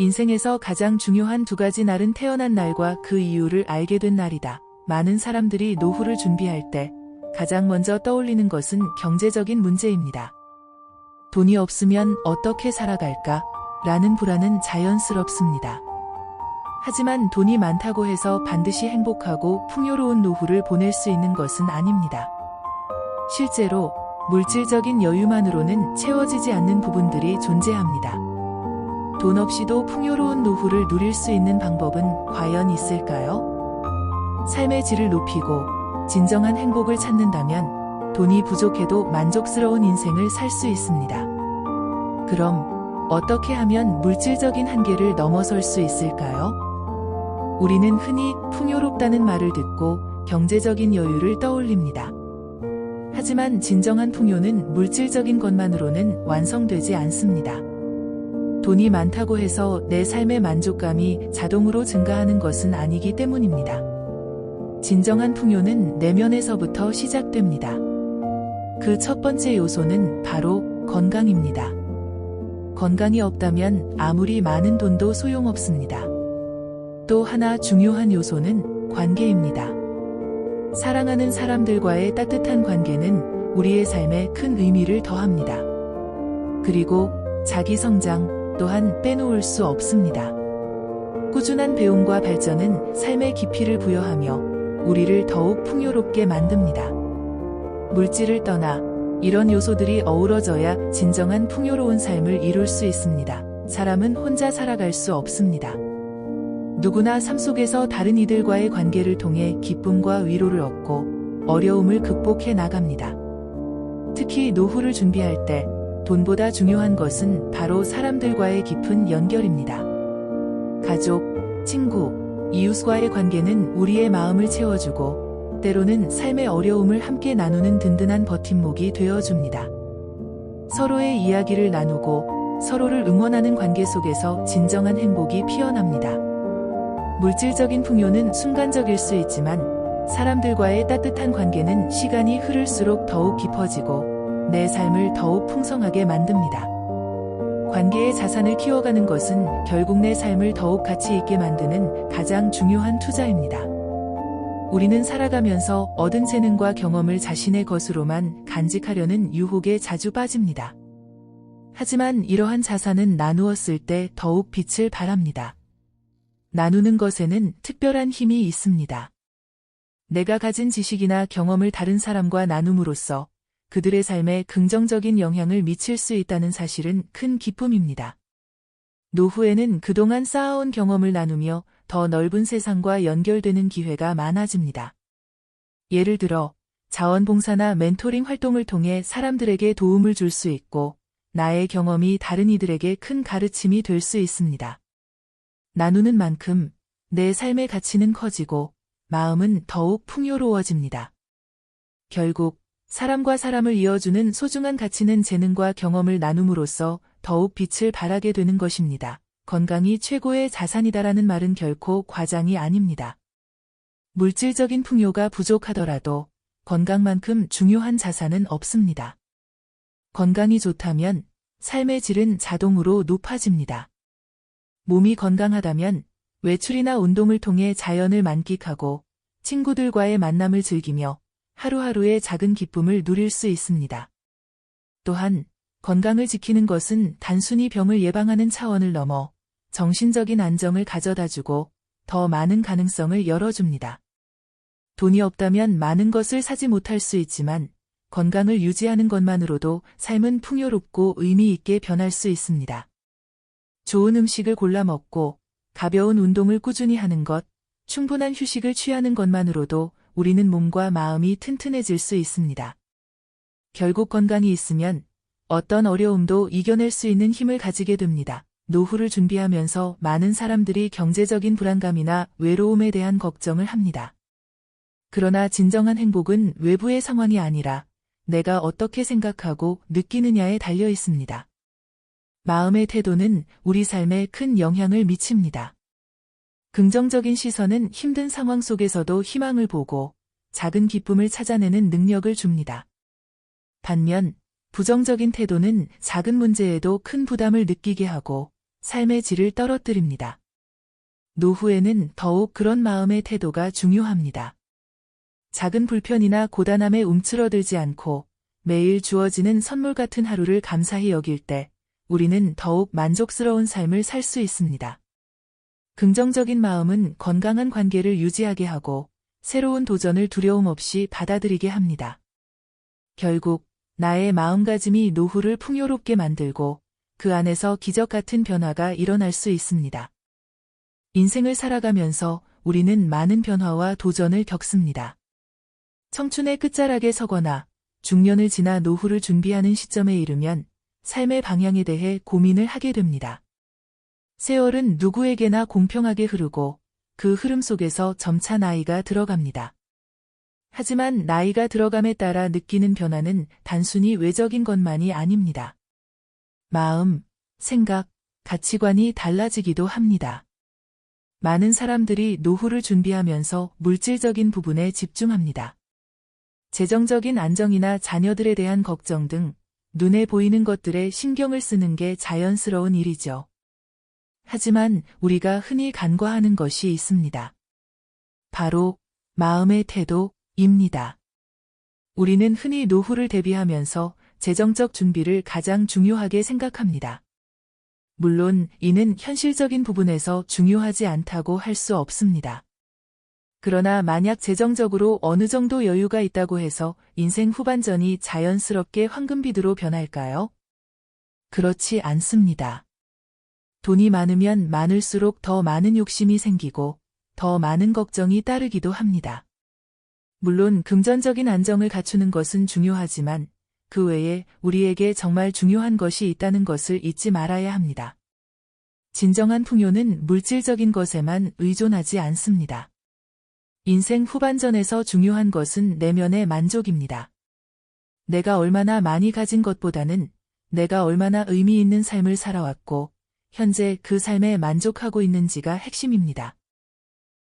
인생에서 가장 중요한 두 가지 날은 태어난 날과 그 이유를 알게 된 날이다. 많은 사람들이 노후를 준비할 때 가장 먼저 떠올리는 것은 경제적인 문제입니다. 돈이 없으면 어떻게 살아갈까? 라는 불안은 자연스럽습니다. 하지만 돈이 많다고 해서 반드시 행복하고 풍요로운 노후를 보낼 수 있는 것은 아닙니다. 실제로 물질적인 여유만으로는 채워지지 않는 부분들이 존재합니다. 돈 없이도 풍요로운 노후를 누릴 수 있는 방법은 과연 있을까요? 삶의 질을 높이고 진정한 행복을 찾는다면 돈이 부족해도 만족스러운 인생을 살 수 있습니다. 그럼 어떻게 하면 물질적인 한계를 넘어설 수 있을까요? 우리는 흔히 풍요롭다는 말을 듣고 경제적인 여유를 떠올립니다. 하지만 진정한 풍요는 물질적인 것만으로는 완성되지 않습니다. 돈이 많다고 해서 내 삶의 만족감이 자동으로 증가하는 것은 아니기 때문입니다. 진정한 풍요는 내면에서부터 시작됩니다. 그 첫 번째 요소는 바로 건강입니다. 건강이 없다면 아무리 많은 돈도 소용없습니다. 또 하나 중요한 요소는 관계입니다. 사랑하는 사람들과의 따뜻한 관계는 우리의 삶에 큰 의미를 더합니다. 그리고 자기 성장 또한 빼놓을 수 없습니다. 꾸준한 배움과 발전은 삶의 깊이를 부여하며 우리를 더욱 풍요롭게 만듭니다. 물질을 떠나 이런 요소들이 어우러져야 진정한 풍요로운 삶을 이룰 수 있습니다. 사람은 혼자 살아갈 수 없습니다. 누구나 삶 속에서 다른 이들과의 관계를 통해 기쁨과 위로를 얻고 어려움을 극복해 나갑니다. 특히 노후를 준비할 때 돈보다 중요한 것은 바로 사람들과의 깊은 연결입니다. 가족, 친구, 이웃과의 관계는 우리의 마음을 채워주고 때로는 삶의 어려움을 함께 나누는 든든한 버팀목이 되어줍니다. 서로의 이야기를 나누고 서로를 응원하는 관계 속에서 진정한 행복이 피어납니다. 물질적인 풍요는 순간적일 수 있지만 사람들과의 따뜻한 관계는 시간이 흐를수록 더욱 깊어지고 내 삶을 더욱 풍성하게 만듭니다. 관계의 자산을 키워가는 것은 결국 내 삶을 더욱 가치 있게 만드는 가장 중요한 투자입니다. 우리는 살아가면서 얻은 재능과 경험을 자신의 것으로만 간직하려는 유혹에 자주 빠집니다. 하지만 이러한 자산은 나누었을 때 더욱 빛을 발합니다. 나누는 것에는 특별한 힘이 있습니다. 내가 가진 지식이나 경험을 다른 사람과 나눔으로써 그들의 삶에 긍정적인 영향을 미칠 수 있다는 사실은 큰 기쁨입니다. 노후에는 그동안 쌓아온 경험을 나누며 더 넓은 세상과 연결되는 기회가 많아집니다. 예를 들어 자원봉사나 멘토링 활동을 통해 사람들에게 도움을 줄 수 있고 나의 경험이 다른 이들에게 큰 가르침이 될 수 있습니다. 나누는 만큼 내 삶의 가치는 커지고 마음은 더욱 풍요로워집니다. 결국 사람과 사람을 이어주는 소중한 가치는 재능과 경험을 나눔으로써 더욱 빛을 발하게 되는 것입니다. 건강이 최고의 자산이다라는 말은 결코 과장이 아닙니다. 물질적인 풍요가 부족하더라도 건강만큼 중요한 자산은 없습니다. 건강이 좋다면 삶의 질은 자동으로 높아집니다. 몸이 건강하다면 외출이나 운동을 통해 자연을 만끽하고 친구들과의 만남을 즐기며 하루하루의 작은 기쁨을 누릴 수 있습니다. 또한 건강을 지키는 것은 단순히 병을 예방하는 차원을 넘어 정신적인 안정을 가져다 주고 더 많은 가능성을 열어줍니다. 돈이 없다면 많은 것을 사지 못할 수 있지만 건강을 유지하는 것만으로도 삶은 풍요롭고 의미 있게 변할 수 있습니다. 좋은 음식을 골라 먹고 가벼운 운동을 꾸준히 하는 것, 충분한 휴식을 취하는 것만으로도 우리는 몸과 마음이 튼튼해질 수 있습니다. 결국 건강이 있으면 어떤 어려움도 이겨낼 수 있는 힘을 가지게 됩니다. 노후를 준비하면서 많은 사람들이 경제적인 불안감이나 외로움에 대한 걱정을 합니다. 그러나 진정한 행복은 외부의 상황이 아니라 내가 어떻게 생각하고 느끼느냐에 달려 있습니다. 마음의 태도는 우리 삶에 큰 영향을 미칩니다. 긍정적인 시선은 힘든 상황 속에서도 희망을 보고 작은 기쁨을 찾아내는 능력을 줍니다. 반면 부정적인 태도는 작은 문제에도 큰 부담을 느끼게 하고 삶의 질을 떨어뜨립니다. 노후에는 더욱 그런 마음의 태도가 중요합니다. 작은 불편이나 고단함에 움츠러들지 않고 매일 주어지는 선물 같은 하루를 감사히 여길 때 우리는 더욱 만족스러운 삶을 살 수 있습니다. 긍정적인 마음은 건강한 관계를 유지하게 하고 새로운 도전을 두려움 없이 받아들이게 합니다. 결국 나의 마음가짐이 노후를 풍요롭게 만들고 그 안에서 기적 같은 변화가 일어날 수 있습니다. 인생을 살아가면서 우리는 많은 변화와 도전을 겪습니다. 청춘의 끝자락에 서거나 중년을 지나 노후를 준비하는 시점에 이르면 삶의 방향에 대해 고민을 하게 됩니다. 세월은 누구에게나 공평하게 흐르고 그 흐름 속에서 점차 나이가 들어갑니다. 하지만 나이가 들어감에 따라 느끼는 변화는 단순히 외적인 것만이 아닙니다. 마음, 생각, 가치관이 달라지기도 합니다. 많은 사람들이 노후를 준비하면서 물질적인 부분에 집중합니다. 재정적인 안정이나 자녀들에 대한 걱정 등 눈에 보이는 것들에 신경을 쓰는 게 자연스러운 일이죠. 하지만 우리가 흔히 간과하는 것이 있습니다. 바로 마음의 태도입니다. 우리는 흔히 노후를 대비하면서 재정적 준비를 가장 중요하게 생각합니다. 물론 이는 현실적인 부분에서 중요하지 않다고 할 수 없습니다. 그러나 만약 재정적으로 어느 정도 여유가 있다고 해서 인생 후반전이 자연스럽게 황금비두로 변할까요? 그렇지 않습니다. 돈이 많으면 많을수록 더 많은 욕심이 생기고 더 많은 걱정이 따르기도 합니다. 물론 금전적인 안정을 갖추는 것은 중요하지만 그 외에 우리에게 정말 중요한 것이 있다는 것을 잊지 말아야 합니다. 진정한 풍요는 물질적인 것에만 의존하지 않습니다. 인생 후반전에서 중요한 것은 내면의 만족입니다. 내가 얼마나 많이 가진 것보다는 내가 얼마나 의미 있는 삶을 살아왔고 현재 그 삶에 만족하고 있는지가 핵심입니다.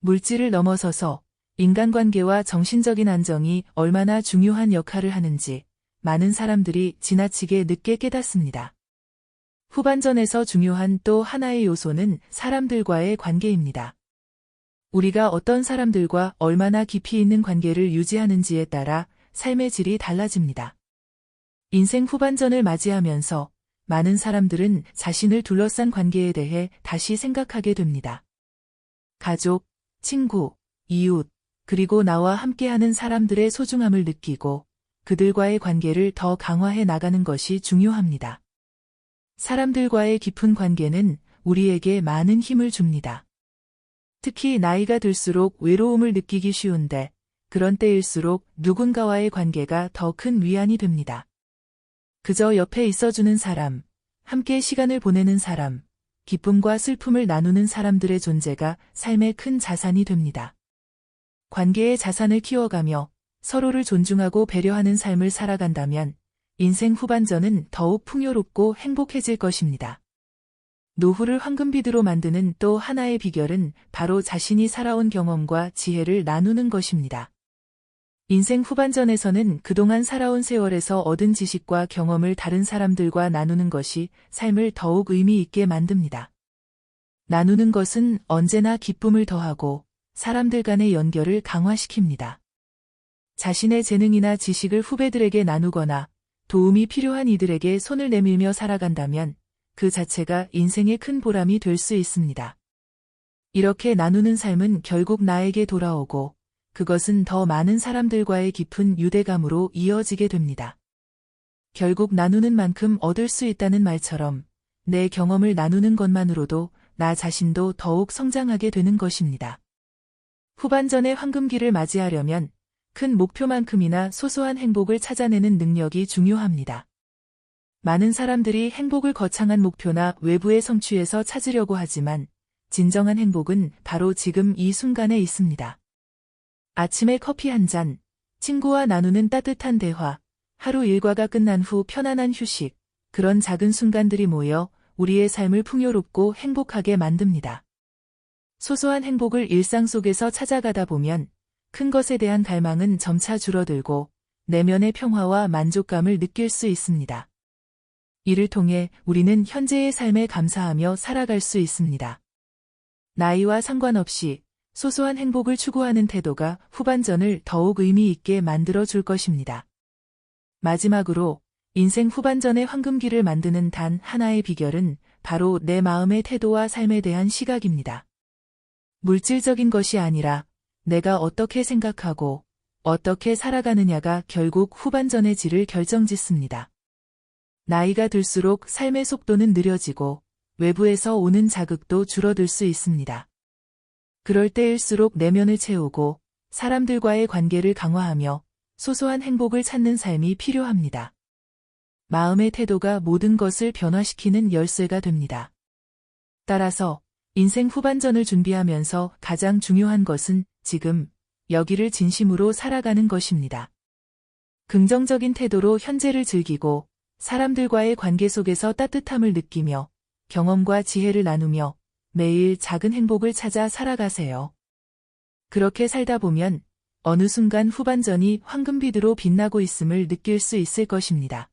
물질을 넘어서서 인간관계와 정신적인 안정이 얼마나 중요한 역할을 하는지 많은 사람들이 지나치게 늦게 깨닫습니다. 후반전에서 중요한 또 하나의 요소는 사람들과의 관계입니다. 우리가 어떤 사람들과 얼마나 깊이 있는 관계를 유지하는지에 따라 삶의 질이 달라집니다. 인생 후반전을 맞이하면서 많은 사람들은 자신을 둘러싼 관계에 대해 다시 생각하게 됩니다. 가족, 친구, 이웃, 그리고 나와 함께하는 사람들의 소중함을 느끼고 그들과의 관계를 더 강화해 나가는 것이 중요합니다. 사람들과의 깊은 관계는 우리에게 많은 힘을 줍니다. 특히 나이가 들수록 외로움을 느끼기 쉬운데 그런 때일수록 누군가와의 관계가 더 큰 위안이 됩니다. 그저 옆에 있어주는 사람, 함께 시간을 보내는 사람, 기쁨과 슬픔을 나누는 사람들의 존재가 삶의 큰 자산이 됩니다. 관계의 자산을 키워가며 서로를 존중하고 배려하는 삶을 살아간다면 인생 후반전은 더욱 풍요롭고 행복해질 것입니다. 노후를 황금비드로 만드는 또 하나의 비결은 바로 자신이 살아온 경험과 지혜를 나누는 것입니다. 인생 후반전에서는 그동안 살아온 세월에서 얻은 지식과 경험을 다른 사람들과 나누는 것이 삶을 더욱 의미 있게 만듭니다. 나누는 것은 언제나 기쁨을 더하고 사람들 간의 연결을 강화시킵니다. 자신의 재능이나 지식을 후배들에게 나누거나 도움이 필요한 이들에게 손을 내밀며 살아간다면 그 자체가 인생의 큰 보람이 될 수 있습니다. 이렇게 나누는 삶은 결국 나에게 돌아오고 그것은 더 많은 사람들과의 깊은 유대감으로 이어지게 됩니다. 결국 나누는 만큼 얻을 수 있다는 말처럼 내 경험을 나누는 것만으로도 나 자신도 더욱 성장하게 되는 것입니다. 후반전의 황금기를 맞이하려면 큰 목표만큼이나 소소한 행복을 찾아내는 능력이 중요합니다. 많은 사람들이 행복을 거창한 목표나 외부의 성취에서 찾으려고 하지만 진정한 행복은 바로 지금 이 순간에 있습니다. 아침에 커피 한 잔, 친구와 나누는 따뜻한 대화, 하루 일과가 끝난 후 편안한 휴식, 그런 작은 순간들이 모여 우리의 삶을 풍요롭고 행복하게 만듭니다. 소소한 행복을 일상 속에서 찾아가다 보면 큰 것에 대한 갈망은 점차 줄어들고 내면의 평화와 만족감을 느낄 수 있습니다. 이를 통해 우리는 현재의 삶에 감사하며 살아갈 수 있습니다. 나이와 상관없이 소소한 행복을 추구하는 태도가 후반전을 더욱 의미 있게 만들어 줄 것입니다. 마지막으로 인생 후반전의 황금기를 만드는 단 하나의 비결은 바로 내 마음의 태도와 삶에 대한 시각입니다. 물질적인 것이 아니라 내가 어떻게 생각하고 어떻게 살아가느냐가 결국 후반전의 질을 결정짓습니다. 나이가 들수록 삶의 속도는 느려지고 외부에서 오는 자극도 줄어들 수 있습니다. 그럴 때일수록 내면을 채우고 사람들과의 관계를 강화하며 소소한 행복을 찾는 삶이 필요합니다. 마음의 태도가 모든 것을 변화시키는 열쇠가 됩니다. 따라서 인생 후반전을 준비하면서 가장 중요한 것은 지금 여기를 진심으로 살아가는 것입니다. 긍정적인 태도로 현재를 즐기고 사람들과의 관계 속에서 따뜻함을 느끼며 경험과 지혜를 나누며 매일 작은 행복을 찾아 살아가세요. 그렇게 살다 보면 어느 순간 후반전이 황금빛으로 빛나고 있음을 느낄 수 있을 것입니다.